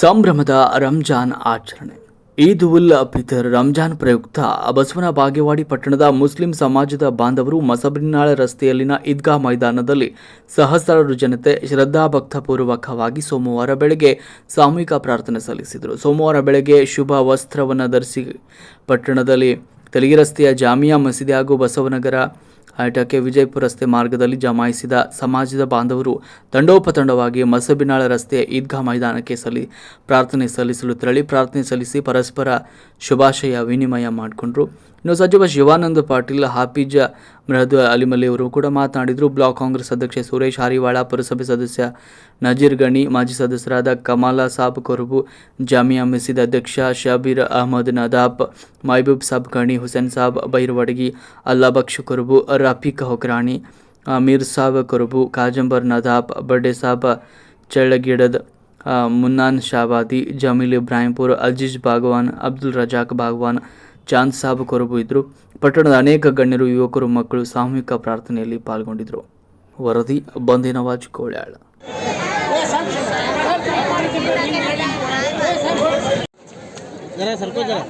ಸಂಭ್ರಮದ ರಂಜಾನ್ ಆಚರಣೆ. ಈದ್ ಉಲ್ ಫಿತರ್ ರಂಜಾನ್ ಪ್ರಯುಕ್ತ ಬಸವನ ಬಾಗೇವಾಡಿ ಪಟ್ಟಣದ ಮುಸ್ಲಿಂ ಸಮಾಜದ ಬಾಂಧವರು ಮಸಬ್ರಿನಾಳ ರಸ್ತೆಯಲ್ಲಿನ ಈದ್ಗಾ ಮೈದಾನದಲ್ಲಿ ಸಹಸ್ರಾರು ಜನತೆ ಶ್ರದ್ಧಾಭಕ್ತಪೂರ್ವಕವಾಗಿ ಸೋಮವಾರ ಬೆಳಗ್ಗೆ ಸಾಮೂಹಿಕ ಪ್ರಾರ್ಥನೆ ಸಲ್ಲಿಸಿದರು. ಸೋಮವಾರ ಬೆಳಗ್ಗೆ ಶುಭ ವಸ್ತ್ರವನ್ನು ಧರಿಸಿ ಪಟ್ಟಣದಲ್ಲಿ ತೆಲಗಿ ರಸ್ತೆಯ ಜಾಮಿಯಾ ಮಸೀದಿ ಹಾಗೂ ಬಸವನಗರ ಹೈಟಕ್ಕೆ ವಿಜಯಪುರ ರಸ್ತೆ ಮಾರ್ಗದಲ್ಲಿ ಜಮಾಯಿಸಿದ ಸಮಾಜದ ಬಾಂಧವರು ತಂಡೋಪತಂಡವಾಗಿ ಮಸಬಿನಾಳ ರಸ್ತೆಯ ಈದ್ಗಾ ಮೈದಾನಕ್ಕೆ ಸಲ್ಲಿ ಪ್ರಾರ್ಥನೆ ಸಲ್ಲಿಸಲು ತೆರಳಿ ಪ್ರಾರ್ಥನೆ ಸಲ್ಲಿಸಿ ಪರಸ್ಪರ ಶುಭಾಶಯ ವಿನಿಮಯ ಮಾಡಿಕೊಂಡ್ರು. ಇನ್ನು ಸಚಿವ ಶಿವಾನಂದ ಪಾಟೀಲ್, ಹಾಪಿಜ ಮೃಹದ್ ಅಲಿಮಲಿ ಅವರು ಕೂಡ ಮಾತನಾಡಿದರು. ಬ್ಲಾಕ್ ಕಾಂಗ್ರೆಸ್ ಅಧ್ಯಕ್ಷ ಸುರೇಶ್ ಹಾರಿವಾಳ, ಪುರಸಭೆ ಸದಸ್ಯ ನಜೀರ್ ಗಣಿ, ಮಾಜಿ ಸದಸ್ಯರಾದ ಕಮಾಲ ಸಾಬ್ ಕೊರಬು ಜಾಮಿಯಾ ಮಸೀದ್ ಅಧ್ಯಕ್ಷ ಶಬೀರ್ ಅಹಮದ್ ನದಾಬ್, ಮೈಬೂಬ್ ಸಾಬ್ ಗಣಿ, ಹುಸೇನ್ ಸಾಬ್ ಬೈರವಡಗಿ ಅಲ್ಲಾ ಬಕ್ಷ ಕೊರಬು ರಫೀಕ್ ಹೊಕ್ರಾಣಿ ಮೀರ್ ಸಾಬ್ ಕುರುಬು, ಕಾಜಂಬರ್ ನದಾಬ್ ಬಡ್ಡೆ ಸಾಬ್, ಚಳ್ಳಗಿಡದ್ ಮುನ್ನಾನ್ ಶಾಬಾದಿ, ಜಮೀಲ್ ಇಬ್ರಾಹಿಂಪುರ್, ಅಜೀಜ್ ಬಾಗ್ವಾನ್, ಅಬ್ದುಲ್ ರಜಾಕ್ ಭಾಗವಾನ್ ಚಾಂದ್ ಸಾಬ್ ಕೊರಬು ಇದ್ದರು ಪಟ್ಟಣದ ಅನೇಕ ಗಣ್ಯರು, ಯುವಕರು, ಮಕ್ಕಳು ಸಾಮೂಹಿಕ ಪ್ರಾರ್ಥನೆಯಲ್ಲಿ ಪಾಲ್ಗೊಂಡಿದ್ದರು ವರದಿ, ಬಂದಿನವಾಜ್ ಕೋಳ್ಯಾಳ. ಸರ್ಕೋ ಜರ.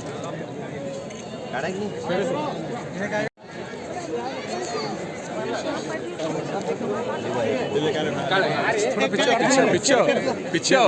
పిచ్చో పిచ్చో పిచ్చో